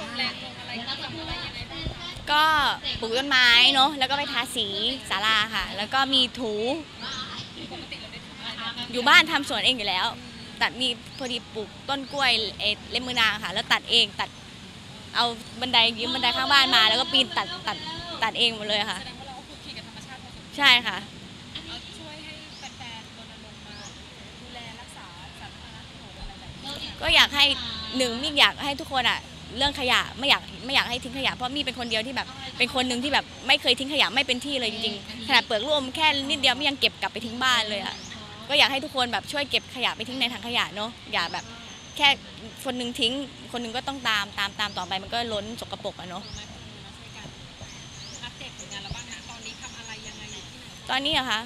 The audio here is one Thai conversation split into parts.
ลงแรงลงอะไรทำอะไรยังไงบ้างคะก็ปลูกต้นไม้เนาะแล้วก็ไปทาสีศาลาค่ะ แล้วก็มีถูปกติเราได้ทำอะไรบ้างอยู่บ้านทำสวนเองอยู่แล้ว ตัดมีพอดีปลูกต้นกล้วยเออเล่มมือนางค่ะ แล้วตัดเองตัดเอาบันไดยืมบันไดข้างบ้านมา แล้วก็ปีนตัดตัดตัดเองหมดเลยค่ะแสดงว่าเราก็คุกคีกับธรรมชาติพอสมควรใช่ค่ะเอาช่วยให้แฟนๆรณรงค์มาดูแลรักษาสาธารณประโยชน์อะไรแบบนี้ก็อยากให้หนึ่งมิกอยากให้ทุกคนอะ เรื่องขยะไม่อยากไม่อยากให้ทิ้งขยะเพราะมีเป็นคนเดียวที่แบบเป็นคนหนึ่งที่แบบไม่เคยทิ้งขยะไม่เป็นที่เลยจริงๆขนาดเปลือกร่วมแค่นิดเดียวไม่ยังเก็บกลับไปทิ้งบ้านเลยอะก็อยากให้ทุกคนแบบช่วยเก็บขยะไปทิ้งในถังขยะเนาะอย่าแบบแค่คนหนึงทิ้ง คนหนึงก็ต้องตามตามตามต่อไปมันก็ล้นสกปรกอะเนาะคนไม้คนมือมาช่วยกันอัปเดตผลงานเราบ้างนะตอนนี้ทำอะไรยังไงอยู่ที่ไหนตอนนี้เหรอะคะ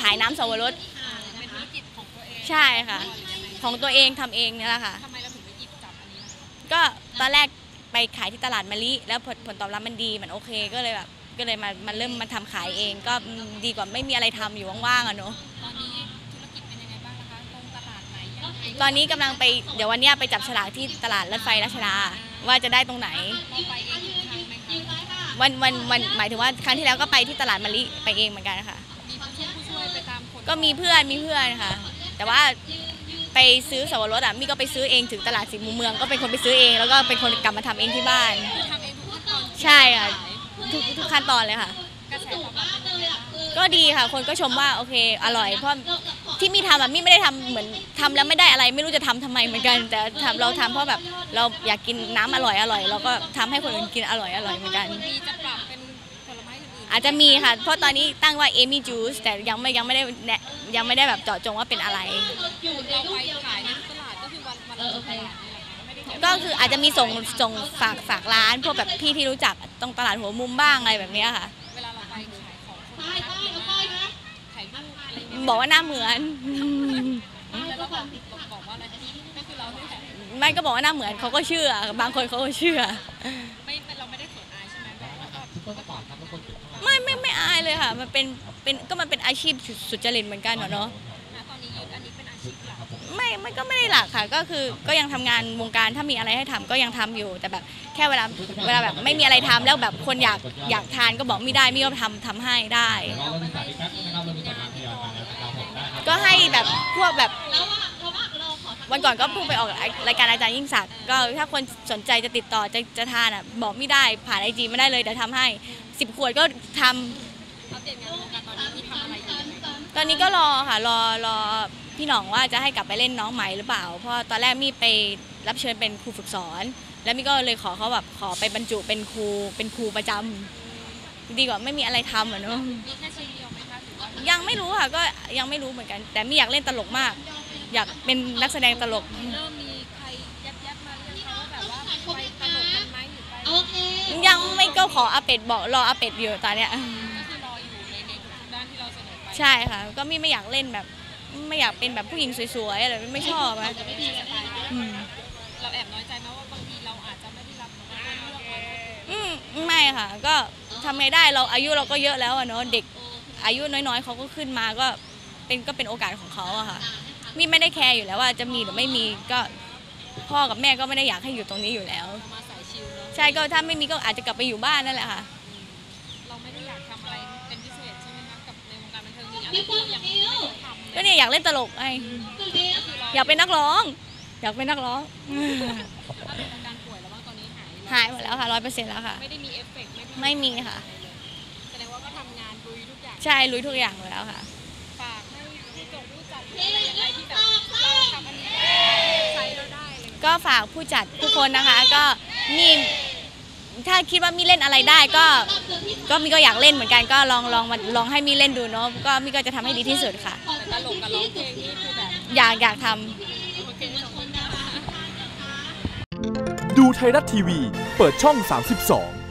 ขายน้ำสวรสอ่าเป็นธุรกิจของตัวเองใช่ค่ะหรือยังไงของตัวเองทำเองเนี่ยแหละค่ะ ตอนแรกไปขายที่ตลาดมะลิ แล้วผลผลตอบรับมันดีมันโอเคก็เลยแบบก็เลยมามาเริ่มมาทำขายเอง ก็ดีกว่าไม่มีอะไรทำอยู่ว่างๆอะเนาะ ตอนนี้ธุรกิจเป็นยังไงบ้างนะคะลงตลาดไหนยังไงตอนนี้กำลังไปเดี๋ยววันเนี้ยไปจับฉลากที่ตลาดรถไฟรัชดาว่าจะได้ตรงไหน เราไปเองทุกครั้งไหมคะวันวันวันหมายถึงว่าครั้งที่แล้วก็ไปที่ตลาดมะลิไปเองเหมือนกันค่ะ มีผู้ช่วยผู้ช่วยไปตามคนก็มีเพื่อนมีเพื่อนค่ะ แต่ว่า ไปซื้อสวรสอะมี่ก็ไปซื้อเองถึงตลาดสีมุมเมืองก็เป็นคนไปซื้อเอง แล้วก็เป็นคนกลับมาทำเองที่บ้านคือทำเองทุกขั้นตอนใช่ค่ะทุกทุกขั้นตอนเลยค่ะ กระแสตอบรับเป็นยังไงบ้างก็ดีค่ะ คนก็ชมว่าโอเค อร่อย เพราะที่มี่ทำอะมี่ไม่ได้ทำเหมือนทำแล้วไม่ได้อะไร ไม่รู้จะทำทำไมเหมือนกัน แต่ทำเราทำเพราะแบบเราอยากกินน้ำอร่อยอร่อยเราก็ทำให้คนอื่นกินอร่อยอร่อยเหมือนกัน มีจะปรับเป็นผลไม้ อื่นๆอาจจะมีค่ะ เพราะตอนนี้ตั้งว่าเอมี่จูสแต่ยังไม่ยังไม่ได้แนะยังไม่ได้แบบเจาะจงว่าเป็นอะไรเราไปขายในตลาดก็คือวันวันละตลาดนี่แหละค่ะไม่ได้เก็บก็คืออาจจะมีส่งส่งฝากฝากร้าน พวกแบบพี่ที่รู้จักตรงตลาดหัวมุมบ้างอะไรแบบเนี้ยค่ะ เวลาเราไปขายของคนรักเยอะมากถ่ายรูปอะไรอย่างเงี้ยบอกว่าหน้าเหมือนแล้วเราบอกบอกว่าอะไรก็คือเราเนี่ยไม่ก็บอกว่าหน้าเหมือนเขาก็เชื่อบางคนเขาก็เชื่อ ไม่ไม่ไม่อายเลยค่ะ มันเป็นเป็นก็มันเป็นอาชีพสุสุจริตเหมือนกันเนาะนะตอนนี้ยึดอันนี้เป็นอาชีพหลักไม่ไม่ก็ไม่ได้หลักค่ะ ก็คือก็ยังทำงานวงการถ้ามีอะไรให้ทำก็ยังทำอยู่ แต่แบบแค่เวลาเวลาแบบไม่มีอะไรทำแล้วแบบคนอยากอยากทานก็บอกไม่ได้ไม่ก็ทำทำให้ได้เราเริ่มสาธิตแป๊บนึงนะครับเรามีสัญญาณทยอยมาแล้วนะครับผมได้ครับก็ให้แบบพวกแบบ วันก่อนก็เพิ่งไปออกรายการอาจารย์ยิ่งศักดิ์ก็ถ้าคนสนใจจะติดต่อจะจะทานอะบอกไม่ได้ผ่านไอจีไม่ได้เลยเดี๋ยวทำให้สิบขวดก็ทำตอนนี้ก็รอค่ะรอรอพี่หน่องว่าจะให้กลับไปเล่นน้องใหม่หรือเปล่า เพราะตอนแรกมี่ไปรับเชิญเป็นครูฝึกสอน แล้วมี่ก็เลยขอเขาแบบขอไปบรรจุเป็นครูเป็นครูประจำดีกว่าไม่มีอะไรทำอะเนาะยังไม่รู้ค่ะก็ยังไม่รู้เหมือนกัน แต่มี่อยากเล่นตลกมาก อยากเป็นนักแสดงตลก เริ่มมีใครยับยับๆมาหรือยังคะว่าแบบว่าไปตลกกันไหมหรือไปโอเคยังไม่ก็ขออาเป็ดบอกรออาเป็ดอยู่ตอนเนี้ยก็คือรออยู่ในในทุกๆด้านที่เราเสนอไปใช่ค่ะ ก็มี่ไม่อยากเล่นแบบ ไม่อยากเป็นแบบผู้หญิงสวยๆอะไรไม่ชอบอะจะไม่มีสไตล์อืมเราแอบน้อยใจไหมว่าบางทีเราอาจจะไม่ได้รับเลือกไว้อืมไม่ค่ะ ก็ทำไงได้เราอายุเราก็เยอะแล้วอะเนาะเด็กอายุน้อยๆเขาก็ขึ้นมาก็เป็นก็เป็นโอกาสของเขาอะค่ะ มี่ไม่ได้แคร์อยู่แล้วว่าจะมีหรือไม่มีก็พ่อกับแม่ก็ไม่ได้อยากให้อยู่ตรงนี้อยู่แล้วเรามาสายชิลเนาะใช่ก็ถ้าไม่มีก็อาจจะกลับไปอยู่บ้านนั่นแหละค่ะ เราไม่ได้อยากทำอะไรเป็นพิเศษใช่ไหมคะกับในวงการบันเทิงมีอะไรที่เรายังไม่ได้ทำก็เนี่ยอยากเล่นตลกไงก็คือเราอยากเป็นนักร้อง อยากเป็นนักร้อง ถ้าเป็นอาการป่วยแล้วบ้างตอนนี้หายหายหมดแล้วค่ะร้อยเปอร์เซ็นต์แล้วค่ะ ไม่ได้มีเอฟเฟกต์ไม่มีค่ะ แสดงว่าก็ทำงานลุยทุกอย่าง ใช่รู้ทุกอย่างแล้วค่ะ ฝากให้ผู้จงผู้จัดอะไรยังไงที่แบบเราทำอันนี้ได้ใช้เราได้เลย ก็ฝากผู้จัดทุกคนนะคะ ก็มีถ้าคิดว่ามีเล่นอะไรได้ก็ ก็มีก็อยากเล่นเหมือนกันก็ลองลองมาลองให้มีเล่นดูเนาะก็มีก็จะทำให้ดีที่สุดค่ะ แต่ตลกกับร้องเพลงนี่คือแบบ อยากอยากทำโอเคขอบคุณนะคะดูไทยรัฐทีวี เปิดช่อง 32